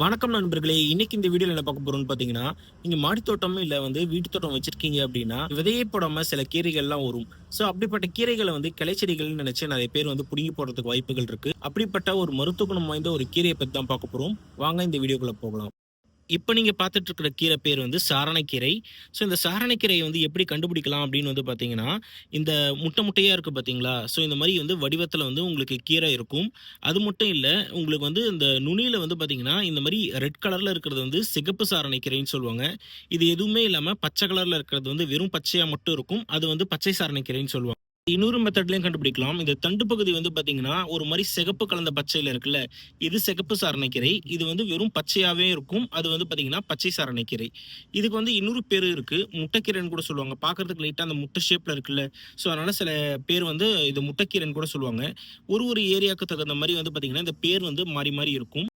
வணக்கம் நண்பர்களே. இன்னைக்கு இந்த வீடியோல என்ன பார்க்க போறோம்னு பாத்தீங்கன்னா நீங்க மாடித்தோட்டம் இல்ல வந்து வீட்டு தோட்டம் வச்சிருக்கீங்க அப்படின்னா விதையே போடாம சில கீரைகள்லாம் வரும். சோ அப்படிப்பட்ட கீரைகளை வந்து கிளைச்செடிகள்னு நினைச்சு நிறைய பேர் வந்து புடுங்கி போடுறதுக்கு வாய்ப்புகள் இருக்கு. அப்படிப்பட்ட ஒரு மருத்துவ குணம் வாய்ந்த ஒரு கீரையை பத்தி தான் பார்க்க போறோம். வாங்க இந்த வீடியோக்குள்ள போகலாம். இப்போ நீங்கள் பார்த்துட்டு இருக்கிற கீரை பேர் வந்து சாரணக்கீரை. ஸோ இந்த சாரணக்கீரையை வந்து எப்படி கண்டுபிடிக்கலாம் அப்படின்னு வந்து பார்த்தீங்கன்னா இந்த முட்டை முட்டையாக இருக்குது பார்த்தீங்களா ஸோ இந்த மாதிரி வந்து வடிவத்தில் வந்து உங்களுக்கு கீரை இருக்கும். அது மட்டும் இல்லை உங்களுக்கு வந்து இந்த நுனியில் வந்து பார்த்தீங்கன்னா இந்த மாதிரி ரெட் கலரில் இருக்கிறது வந்து சிகப்பு சாரணைக்கீரைன்னு சொல்லுவாங்க. இது எதுவுமே இல்லாமல் பச்சை கலரில் இருக்கிறது வந்து வெறும் பச்சையாக மட்டும் இருக்கும். அது வந்து பச்சை சாரணைக்கீரைன்னு சொல்லுவாங்க. இன்னொரு மெத்தட்லையும் கண்டுபிடிக்கலாம். இந்த தண்டு பகுதி வந்து பார்த்தீங்கன்னா ஒரு மாதிரி சிகப்பு கலந்த பச்சையில் இருக்குல்ல இது சிகப்பு சாரணைக்கீரை இது வந்து வெறும் பச்சையாகவே இருக்கும். அது வந்து பார்த்தீங்கன்னா பச்சை சாரணைக்கீரை இதுக்கு வந்து இன்னொரு பேர் இருக்கு. முட்டைக்கீரைன்னு கூட சொல்லுவாங்க. பார்க்கறதுக்கு லைட்டாக அந்த முட்டை ஷேப்பில் இருக்குல்ல. ஸோ அதனால சில பேர் வந்து இது முட்டைக்கீரைன்னு கூட சொல்லுவாங்க. ஒரு ஒரு ஏரியாவுக்கு தகுந்த மாதிரி வந்து பார்த்தீங்கன்னா இந்த பேர் வந்து மாறி மாறி இருக்கும்.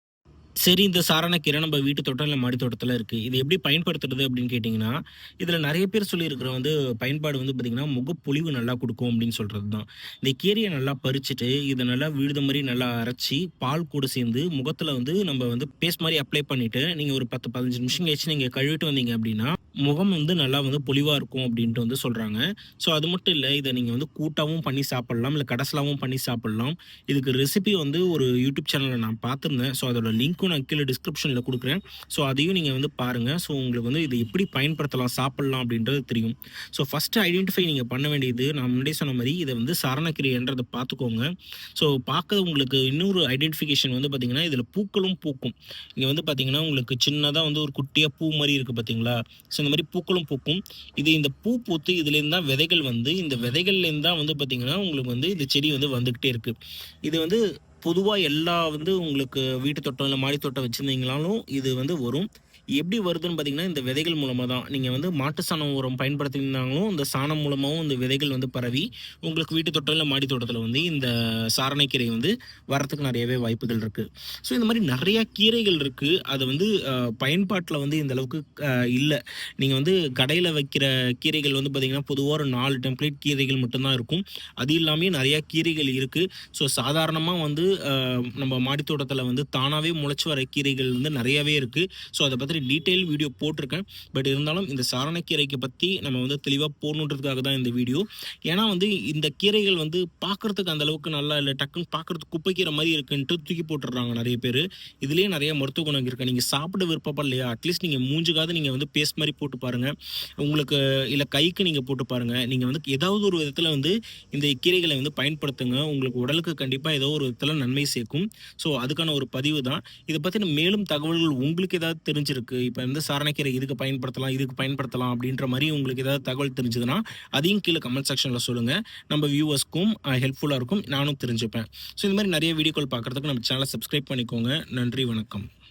சரி இந்த சாரணக்கீரை நம்ம வீட்டு தோட்டம் இல்லை மாடி தோட்டத்தில் இருக்குது இது எப்படி பயன்படுத்துறது அப்படின்னு கேட்டிங்கன்னா இதில் நிறைய பேர் சொல்லியிருக்கிற வந்து பயன்பாடு வந்து பார்த்திங்கன்னா முகப்பொலிவு நல்லா கொடுக்கும் அப்படின்னு சொல்கிறது தான் இந்த கீரையை நல்லா பறிச்சுட்டு இதை நல்லா விழுத மாதிரி நல்லா அரைச்சி பால் கூட சேர்ந்து முகத்தில் வந்து நம்ம வந்து பேஸ்ட் மாதிரி அப்ளை பண்ணிவிட்டு நீங்கள் ஒரு பத்து பதினஞ்சு நிமிஷம் கழிச்சு நீங்கள் கழுவிட்டு வந்தீங்க அப்படின்னா முகம் வந்து நல்லா வந்து பொலிவாக இருக்கும் அப்படின்ட்டு வந்து சொல்கிறாங்க ஸோ அது மட்டும் இல்லை இதை நீங்கள் வந்து கூட்டாகவும் பண்ணி சாப்பிட்லாம் இல்லை கடைசலாகவும் பண்ணி சாப்பிட்லாம். இதுக்கு ரெசிபி வந்து ஒரு யூடியூப் சேனலில் நான் பார்த்துருந்தேன். ஸோ அதோட லிங்க்கும் நான் கீழே டிஸ்கிரிப்ஷனில் கொடுக்குறேன். ஸோ அதையும் நீங்கள் வந்து பாருங்கள் ஸோ உங்களுக்கு வந்து இதை எப்படி பயன்படுத்தலாம் சாப்பிட்லாம் அப்படின்றது தெரியும். ஸோ ஃபஸ்ட்டு ஐடென்டிஃபை நீங்கள் பண்ண வேண்டியது நான் முன்னாடியே சொன்ன மாதிரி இதை வந்து சரணக்கிரியன்றதை பார்த்துக்கோங்க. ஸோ பார்க்க உங்களுக்கு இன்னொரு ஐடென்டிஃபிகேஷன் வந்து பார்த்தீங்கன்னா இதில் பூக்களும் பூக்கும். இங்கே வந்து பார்த்தீங்கன்னா உங்களுக்கு சின்னதாக வந்து ஒரு குட்டியாக பூ மாதிரி இருக்குது பார்த்தீங்களா ஸோ இந்த மாதிரி பூக்களும் பூக்கும். இது இந்த பூ பூத்து இதுலேருந்து தான் விதைகள் வந்து இந்த விதைகள்லேருந்து தான் வந்து பார்த்தீங்கன்னா உங்களுக்கு வந்து இந்த செடி வந்து வந்துக்கிட்டே இருக்குது இது வந்து பொதுவாக எல்லா வந்து உங்களுக்கு வீட்டு தோட்டம் இல்லை மாடி தோட்டம் வச்சுருந்தீங்களாலும் இது வந்து வரும். எப்படி வருதுன்னு பார்த்தீங்கன்னா இந்த விதைகள் மூலமாக தான் நீங்கள் வந்து மாட்டு சாணம் உரம் பயன்படுத்தியிருந்தாங்களும் இந்த சாணம் மூலமாகவும் இந்த விதைகள் வந்து பரவி உங்களுக்கு வீட்டு தோட்டம் இல்லை மாடி தோட்டத்தில் வந்து இந்த சாரணைக்கீரை வந்து வரத்துக்கு நிறையவே வாய்ப்புகள் இருக்குது ஸோ இந்த மாதிரி நிறையா கீரைகள் இருக்குது அது வந்து பயன்பாட்டில் வந்து இந்த அளவுக்கு இல்லை. நீங்கள் வந்து கடையில் வைக்கிற கீரைகள் வந்து பார்த்திங்கன்னா பொதுவாக ஒரு நாலு டெம்ப்ளேட் கீரைகள் மட்டும்தான் இருக்கும். அது இல்லாமல் நிறையா கீரைகள் இருக்குது ஸோ சாதாரணமாக வந்து நம்ம மாடித்தோட்டத்தில் வந்து தானாகவே முளைச்சி வர கீரைகள் வந்து நிறையாவே இருக்குது ஸோ அதை பற்றி டீட்டெயில் வீடியோ போட்டிருக்கேன். பட் இருந்தாலும் இந்த சாரணக்கீரைக்கு பற்றி நம்ம வந்து தெளிவாக போடணுன்றதுக்காக தான் இந்த வீடியோ ஏன்னா வந்து இந்த கீரைகள் வந்து பார்க்குறதுக்கு அந்தளவுக்கு நல்லா இல்லை. டக்குன்னு பார்க்குறதுக்கு குப்பைக்கீரை மாதிரி இருக்குன்ட்டு தூக்கி போட்டுடுறாங்க நிறைய பேர். இதுலேயே நிறைய மருத்துவ குணம் இருக்குது நீங்கள் சாப்பிட விருப்பப்பா இல்லையா அட்லீஸ்ட் நீங்கள் மூஞ்சுக்காவது நீங்கள் வந்து பேஸ்ட் மாதிரி போட்டு பாருங்கள் உங்களுக்கு இல்லை கைக்கு நீங்கள் போட்டு பாருங்கள் நீங்கள் வந்து ஏதாவது ஒரு விதத்தில் வந்து இந்த கீரைகளை வந்து பயன்படுத்துங்க. உங்களுக்கு உடலுக்கு கண்டிப்பாக ஏதோ ஒரு விதத்தில் நன்மை சேர்க்கும். ஸோ அதுக்கான ஒரு பதிவு தான். இதை பற்றின மேலும் தகவல்கள் உங்களுக்கு ஏதாவது தெரிஞ்சிருக்கு? இப்போ வந்து சாரணக்கீரை இதுக்கு பயன்படுத்தலாம் இதுக்கு பயன்படுத்தலாம் அப்படின்ற மாதிரி உங்களுக்கு ஏதாவது தகவல் தெரிஞ்சதுன்னா அதையும் கீழே கமெண்ட் செக்ஷனில் சொல்லுங்கள் நம்ம வியூவர்ஸ்க்கும் ஹெல்ப்ஃபுல்லாக இருக்கும் நானும் தெரிஞ்சுப்பேன். ஸோ இந்த மாதிரி நிறைய வீடியோக்கள் பார்க்குறதுக்கு நம்ம சேனலை சப்ஸ்கிரைப் பண்ணிக்கோங்க. நன்றி வணக்கம்.